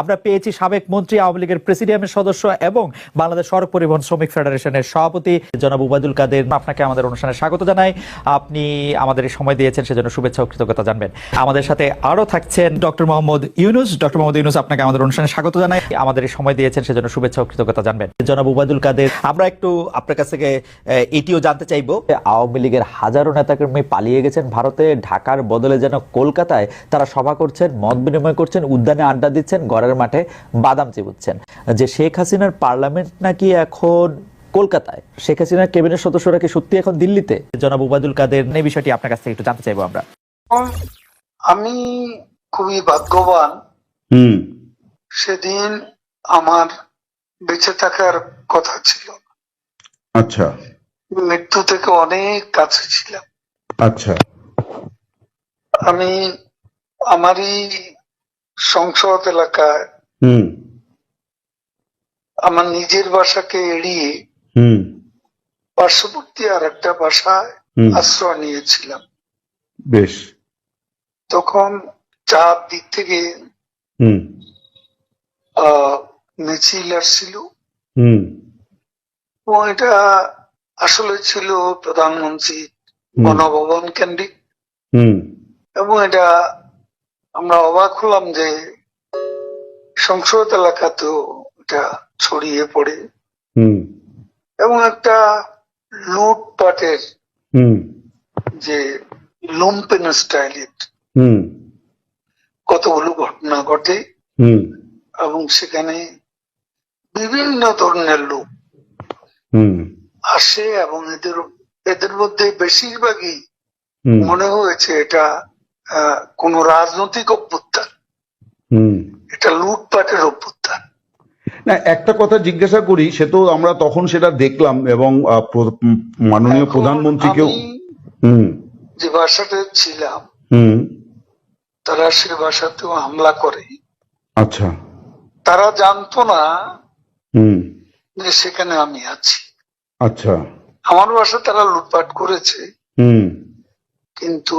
আমরা পেয়েছি সাবেক মন্ত্রী, আওয়ামী লীগের প্রেসিডিয়ামের সদস্য এবং বাংলাদেশ সড়ক পরিবহন শ্রমিক ফেডারেশনের সভাপতি জনাব উবায়দুল কাদের। আপনাকে আমাদের অনুষ্ঠানে স্বাগত জানাই। আপনি আমাদের সময় দিয়েছেন, সেজন্য শুভেচ্ছা ও কৃতজ্ঞতা জানবেন। আমাদের সাথে আরও থাকছেন ডক্টর মোহাম্মদ ইউনুস। ডক্টর মোহাম্মদ ইউনুস, আপনাকে আমাদের অনুষ্ঠানে স্বাগত জানাই। আমাদের সময় দিয়েছেন, সেজন্য শুভেচ্ছা ও কৃতজ্ঞতা জানবেন। জনাব উবায়দুল কাদের, আমরা একটু আপনার কাছ থেকে এটিও জানতে চাইব। আওয়ামী লীগের হাজারো নেতাকর্মী পালিয়ে গেছেন ভারতে। ঢাকার বদলে যেন কলকাতায় তারা সভা করছেন, মত বিনিময় করছেন, উদ্যানে আড্ডা দিচ্ছেন ঘরের মাঠে বাদাম চিবুচ্ছেন। যে শেখ হাসিনার পার্লামেন্ট নাকি এখন কলকাতায়? শেখ হাসিনার ক্যাবিনেট সদস্যরা কি সত্যি এখন দিল্লিতে? জনাব উবায়দুল কাদের এই বিষয়টি আপনার কাছ থেকে একটু জানতে চাইব আমরা। আমি খুবই ভাগ্যবান হুম। সেদিন আমার বেঁচে থাকার কথা ছিল। আচ্ছা। মৃত্যু থেকে অনেক কাছে ছিলাম। আচ্ছা। আমি আমারই সংসদ এলাকায় আমার নিজের বাসাকে এড়িয়ে পার্শ্ববর্তী আর একটা বাসায় আশ্রয় নিয়েছিলাম। বেশ। তখন চার দিক থেকে মিছিল আসছিল। হুম। এবং এটা আসলে ছিল প্রধানমন্ত্রী গণভবন কেন্দ্রিক। হুম। এবং এটা আমরা অবাক হলাম যে সংসদ এলাকাতেও এটা ছড়িয়ে পড়ে। এবং একটা লুটপাটের যে লুম্পেন স্টাইলের হুম। কতগুলো ঘটনা ঘটে। হুম। এবং সেখানে বিভিন্ন ধরনের লোক হুম। আসে এবং এদের এদের মধ্যে বেশিরভাগই মনে হয়েছে এটা কোনো রাজনৈতিক অভ্যুত্থান। হুম। এটা লুটপাটের অভ্যুত্থান। না একটা কথা জিজ্ঞাসা করি সে তো আমরা তখন সেটা দেখলাম এবং মাননীয় প্রধানমন্ত্রীকেও যে বাসাতে ছিলাম তারা সে বাসাতেও হামলা করে। আচ্ছা। তারা জানতো না হুম। যে সেখানে আমি আছি। আচ্ছা। আমার বাসা তারা লুটপাট করেছে। হুম। কিন্তু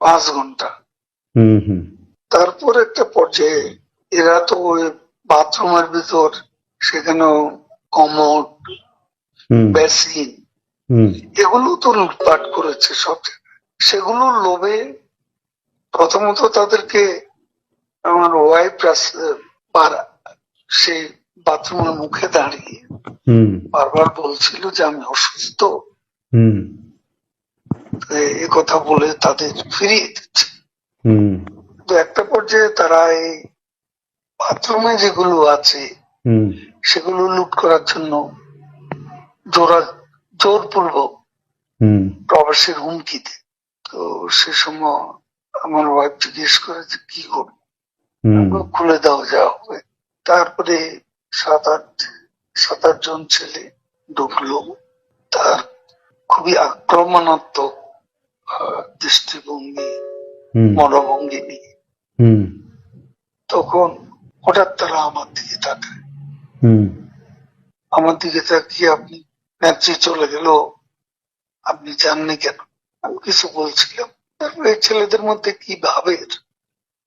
পাঁচ ঘণ্টা। তারপর একটা পর্যায়ে এরা তো ওই বাথরুমের ভিতর সেখানেও হুম। বেসিন এগুলো তো লুটপাট করেছে সব। সেগুলোর লোভে প্রথমত তাদেরকে আমার ওয়াইফ পারা সেই বাথরুমের মুখে দাঁড়িয়ে হুম। বারবার বলছিল যে আমি অসুস্থ। হুম। এ- কথা বলে তাদের ফিরিয়ে দিচ্ছে। তো একটা পর্যায়ে তারা এই বাথরুমে যেগুলো আছে সেগুলো লুট করার জন্য জোরা জোরপূর্বক প্রবাসের হুমকি দেয়। তো সে সময় আমার ওয়াইফ জিজ্ঞেস করে যে কি করব? খুলে দাও যা হবে। তারপরে সাত আট সাত আট জন ছেলে ঢুকলো। তার খুবই আক্রমণাত্মক দৃষ্টিভঙ্গি মনোভঙ্গি নিয়ে। তখন হঠাৎ তারা আমার দিকে তাকায়। আমার দিকে তাকিয়ে আপনি নেত্রী চলে গেল। আপনি জাননি কেন? আমি কিছু বলছিলাম। তারপর ছেলেদের মধ্যে কি ভাবের?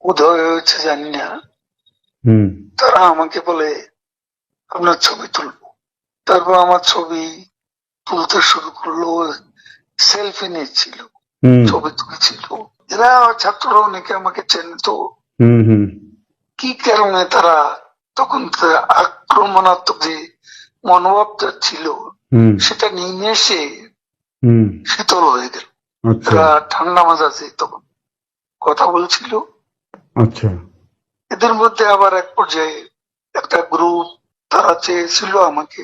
উদয় হয়েছে জানি না। তারা আমাকে বলে আপনার ছবি তুলবো। তারপর আমার ছবি তুলতে শুরু করল সেলফি নিচ্ছিল ছবি তুলছিল। এরা ছাত্ররা অনেকে আমাকে চেনে তো। হুম হুম। কি কারণে তারা তখন আক্রমণাত্মক যে মনোভাবটা ছিল সেটা নিমেষে হুম। শীতল হয়ে গেল। আচ্ছা। এরা ঠান্ডা মাজাজে তখন কথা বলছিল। আচ্ছা। এদের মধ্যে আবার এক পর্যায়ে একটা গ্রুপ তারা চেয়েছিল আমাকে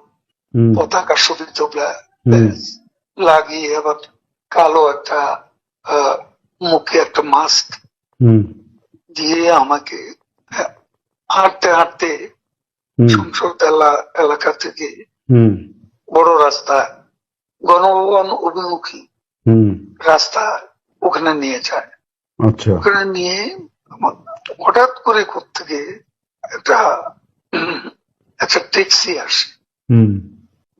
পতাকা শোভিত লাগিয়ে আবার কালো একটা মুখে একটা মাস্ক দিয়ে আমাকে হাঁটতে হাঁটতে সংসদ এলাকা থেকে বড় রাস্তা গণভবন অভিমুখী হুম। রাস্তা ওখানে নিয়ে যায়। আচ্ছা। ওখানে নিয়ে হঠাৎ করে থেকে একটা একটা ট্যাক্সি আসে।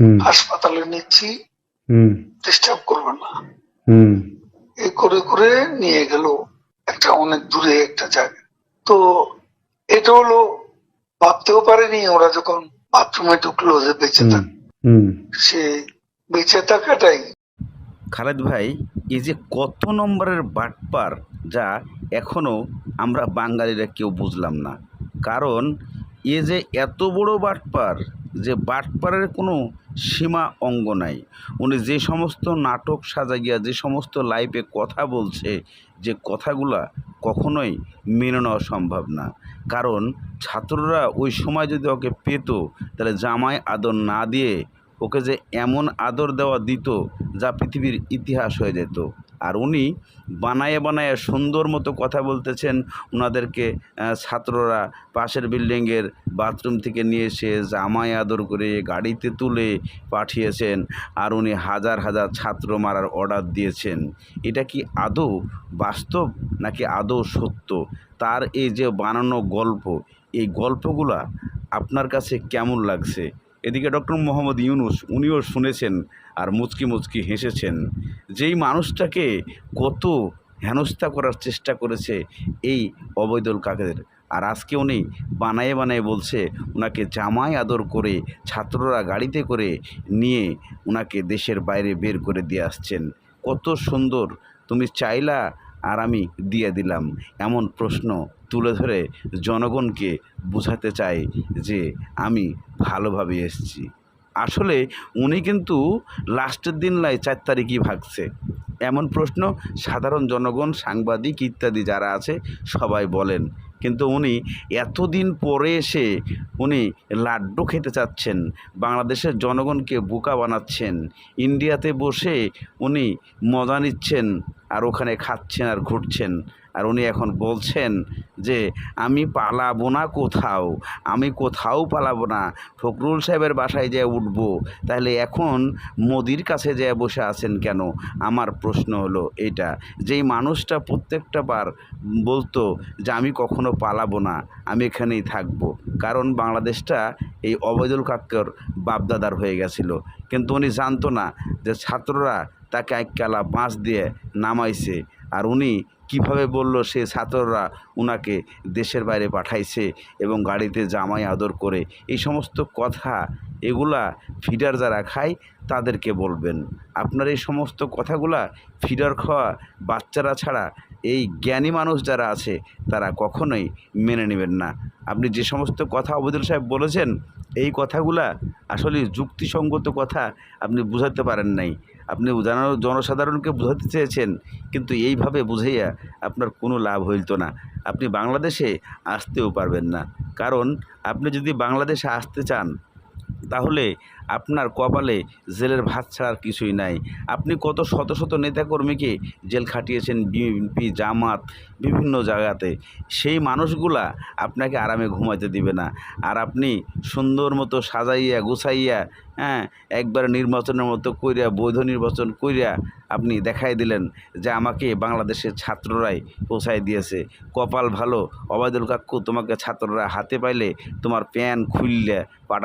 হাসপাতালে নিচ্ছি হুম। ডিস্টার্ব করবে না। হুম। এই করে করে নিয়ে গেল একটা অনেক দূরে একটা জায়গা তো এটা হলো ভাবতেও পারেনি ওরা যখন বাথরুমে ঢুকলো যে বেঁচে থাক। সে বেঁচে থাকাটাই। খালেদ ভাই এই যে কত নম্বরের বাটপার যা এখনও আমরা বাঙালিরা কেউ বুঝলাম না। কারণ এ যে এত বড় বাটপার যে বাটপারের কোনো সীমা অঙ্গ নাই। উনি যে সমস্ত নাটক সাজা গিয়া যে সমস্ত লাইফে কথা বলছে, যে কথাগুলা কখনোই মেনে নেওয়া সম্ভব না। কারণ ছাত্ররা ওই সময় যদি ওকে পেত, তাহলে জামায় আদর না দিয়ে ওকে যে এমন আদর দেওয়া দিত, যা পৃথিবীর ইতিহাস হয়ে যেত। আর উনি বানায়ে বানায়ে সুন্দর মতো কথা বলতেছেন। ওনাদেরকে ছাত্ররা পাশের বিল্ডিংয়ের বাথরুম থেকে নিয়ে এসে জামাই আদর করে গাড়িতে তুলে পাঠিয়েছেন আর উনি হাজার হাজার ছাত্র মারার অর্ডার দিয়েছেন। এটা কি আদৌ বাস্তব নাকি আদৌ সত্য? তার এই যে বানানো গল্প, এই গল্পগুলা আপনার কাছে কেমন লাগছে? এদিকে ডক্টর মোহাম্মদ ইউনুস, উনিও শুনেছেন আর মুচকি মুচকি হেসেছেন, যেই মানুষটাকে কত হেনস্থা করার চেষ্টা করেছে এই অবৈধল কাকের আর আজকে উনি বানায়ে বানায়ে বলছে ওনাকে জামাই আদর করে, ছাত্ররা গাড়িতে করে নিয়ে ওনাকে দেশের বাইরে বের করে দিয়ে আসছেন। কত সুন্দর, তুমি চাইলা আর আমি দিয়ে দিলাম। এমন প্রশ্ন তুলে ধরে জনগণকে বোঝাতে চাই যে আমি ভালোভাবে এসেছি। আসলে উনি কিন্তু লাস্টের দিন লাই চার তারিখই ভাগছে। এমন প্রশ্ন সাধারণ জনগণ, সাংবাদিক ইত্যাদি যারা আছে, সবাই বলেন। কিন্তু উনি এতদিন পরে এসে উনি লাড্ডু খেতে চাচ্ছেন, বাংলাদেশের জনগণকে বোকা বানাচ্ছেন, ইন্ডিয়াতে বসে উনি মজা নিচ্ছেন আর ওখানে খাচ্ছেন আর ঘুরছেন। আর উনি এখন বলছেন যে, আমি পালাবো না কোথাও, আমি কোথাও পালাবো না। ফখরুল সাহেবের বাসায় যেয়ে উঠবো, তাহলে এখন মোদির কাছে যেয়ে বসে আছেন কেন? আমার প্রশ্ন হলো এটা যেই মানুষটা প্রত্যেকটা বার বলতো যে, আমি কখনো পালাবো না, আমি এখানেই থাকব। কারণ বাংলাদেশটা এই অবৈধুল কাক্কর বাপদাদার হয়ে গেছিল। কিন্তু উনি জানতো না যে, ছাত্ররা তাকে এক এককালা বাঁশ দিয়ে নামাইছে। আর উনি কীভাবে বলল সে ছাত্ররা উনাকে দেশের বাইরে পাঠাইছে এবং গাড়িতে জামাই আদর করে, এই সমস্ত কথা এগুলা ফিডার যারা খায় তাদেরকে বলবেন। আপনার এই সমস্ত কথাগুলা ফিডার খাওয়া বাচ্চারা ছাড়া এই জ্ঞানী মানুষ যারা আছে তারা কখনোই মেনে নেবেন না। আপনি যে সমস্ত কথা অবদুল সাহেব বলেছেন, এই কথাগুলা আসলে যুক্তিসঙ্গত কথা আপনি বুঝাতে পারেন নাই। আপনি জনসাধারণকে বোঝাতে চেয়েছেন, কিন্তু এইভাবে বুঝাইয়া আপনার কোনো লাভ হইত না। আপনি বাংলাদেশে আসতেও পারবেন না। কারণ আপনি যদি বাংলাদেশে আসতে চান তাহলে আপনার কপালে জেলের ভাত ছাড়ার কিছুই নাই। আপনি কত শত শত নেতাকর্মীকে জেল খাটিয়েছেন, বিএনপি, জামাত, বিভিন্ন জায়গাতে। সেই মানুষগুলা আপনাকে আরামে ঘুমাইতে দিবে না। আর আপনি সুন্দর মতো সাজাইয়া, গুছাইয়া হ্যাঁ একবার নির্বাচনের মতো কইরা, বৈধ নির্বাচন কইরা আপনি দেখাই দিলেন যে আমাকে বাংলাদেশের ছাত্ররাই পৌঁছায় দিয়েছে। কপাল ভালো অবায়দুল কাক্কু তোমাকে ছাত্ররা হাতে পাইলে তোমার প্যান খুললে